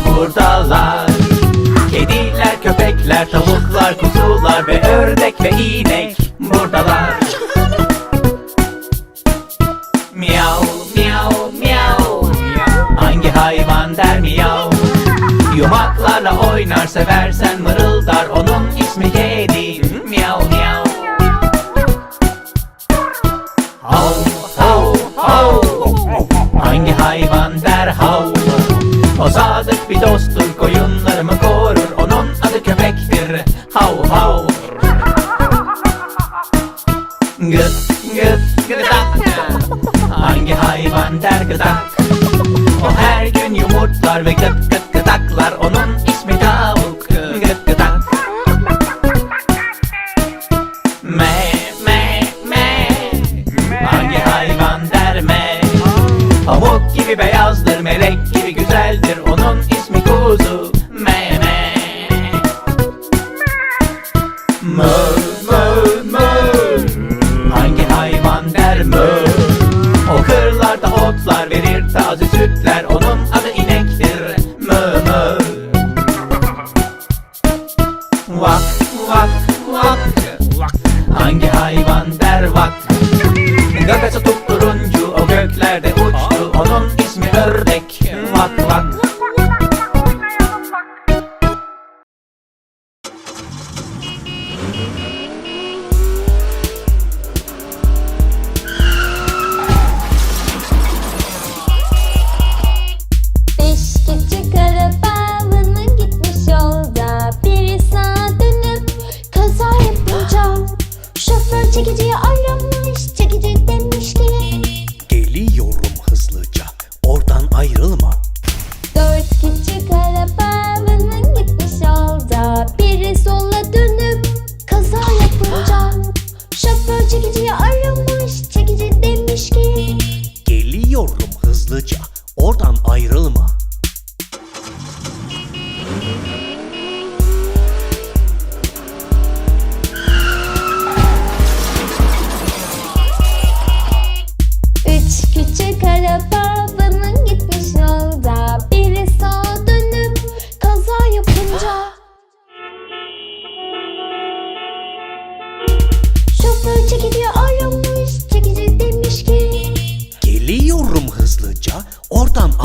hepsi buradalar. Kediler, köpekler, tavuklar, kuzular ve ördek ve inek buradalar. Miyav, miyav, miyav. Hangi hayvan der miyav? Yumaklarla oynar seversen mırıldar dosttur koyunlarımı korur Onun adı köpektir. Hav hav. Gıt gıt gıdak. Hangi hayvan der gıdak? O her gün yumurtlar ve gıt mö O kırlarda otlar verir taze sütler Onun adı inektir. Mö mö Vak vak vak. Hangi hayvan der vak? Gagası turuncu o göklerde uçtu Onun ismi ördek. Vak vak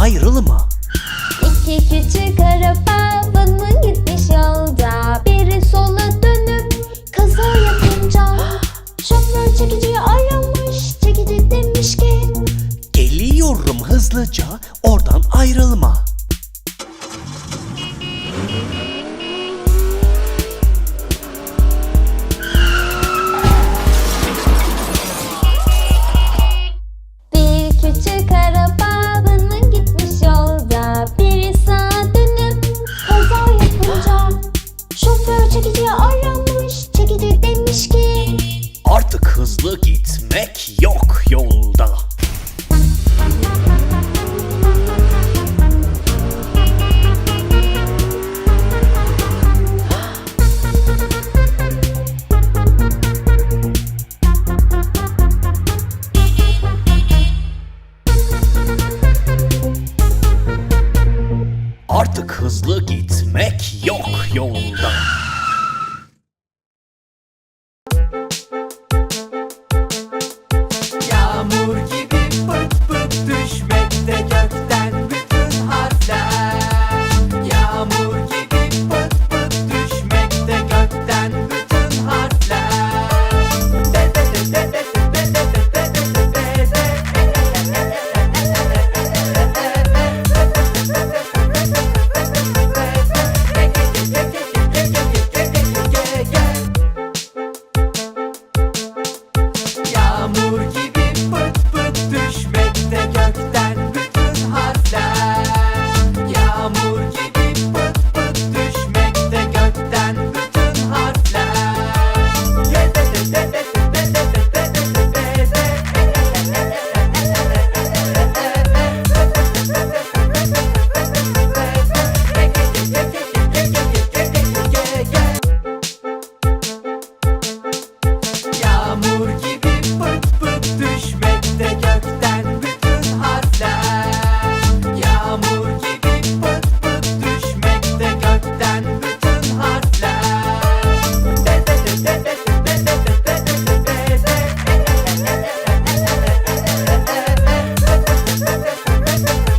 ayrılma. İki küçük araba vının gitmiş yolda. Biri sola dönüp kaza yapınca Şoför çekiciyi aramış Çekici demiş ki Geliyorum hızlıca oradan ayrılma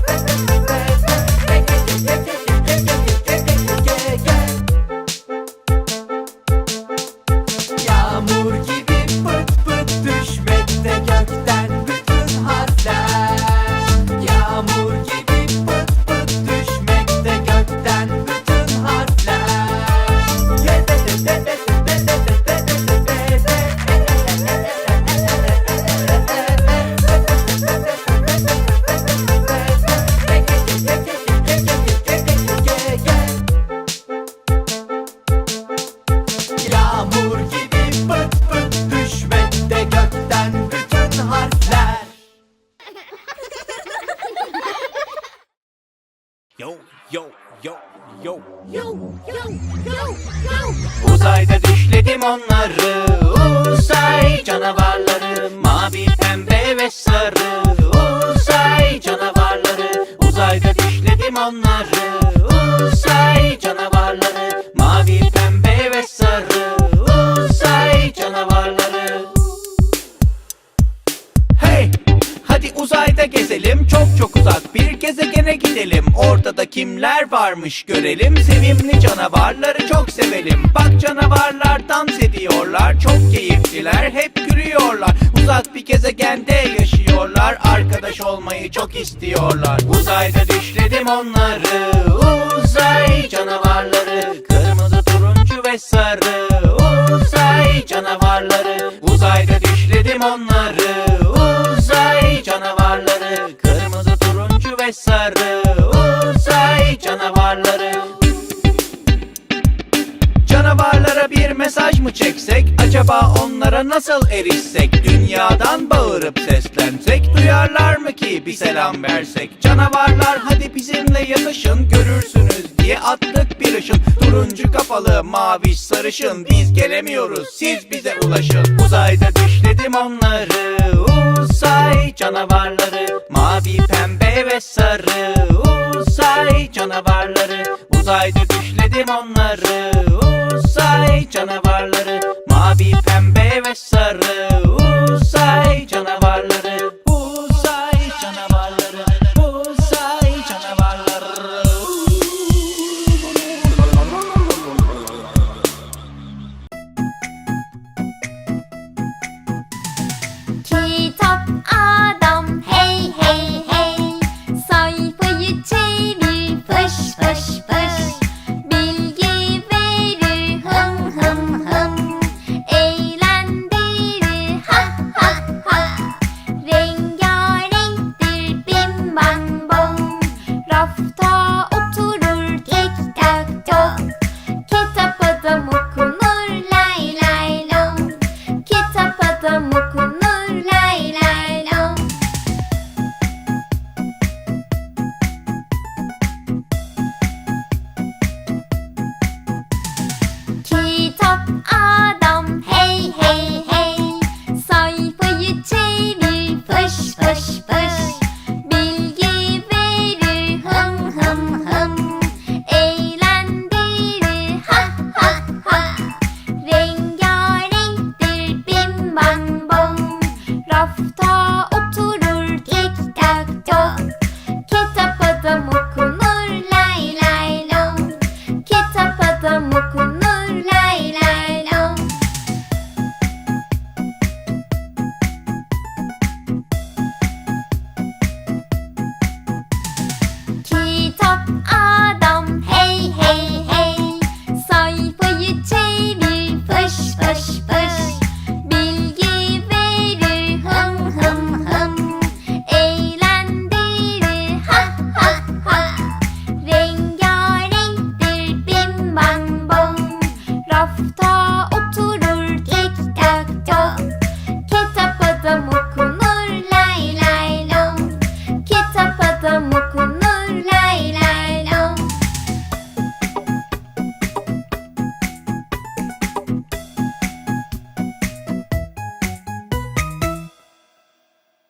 Thank you. Pembe gezegene gidelim. Orada da kimler varmış görelim. Sevimli canavarları çok sevelim. Bak canavarlar dans ediyorlar. Çok keyifliler. Hep gülüyorlar. Uzak bir gezegende yaşıyorlar. Arkadaş olmayı çok istiyorlar. Uzayda düşledim onları. Uzay canavarları. Kırmızı turuncu ve sarı. Uzay canavarları. Uzayda düşledim onları. Uzay canavarları sarı Uzay canavarları. Canavarlara bir mesaj mı çeksek? Acaba onlara nasıl erişsek? Dünyadan bağırıp seslensek Duyarlar mı ki bir selam versek? Canavarlar hadi bizimle yatışın Görürsünüz diye attık bir ışın. Turuncu kafalı mavi sarışın Biz gelemiyoruz siz bize ulaşın. Uzayda düşledim onları Uzay canavarları. Mavi pembe ve sarı Uzay canavarları. Uzayda düşledim onları Uzay canavarları. Mavi pembe ve sarı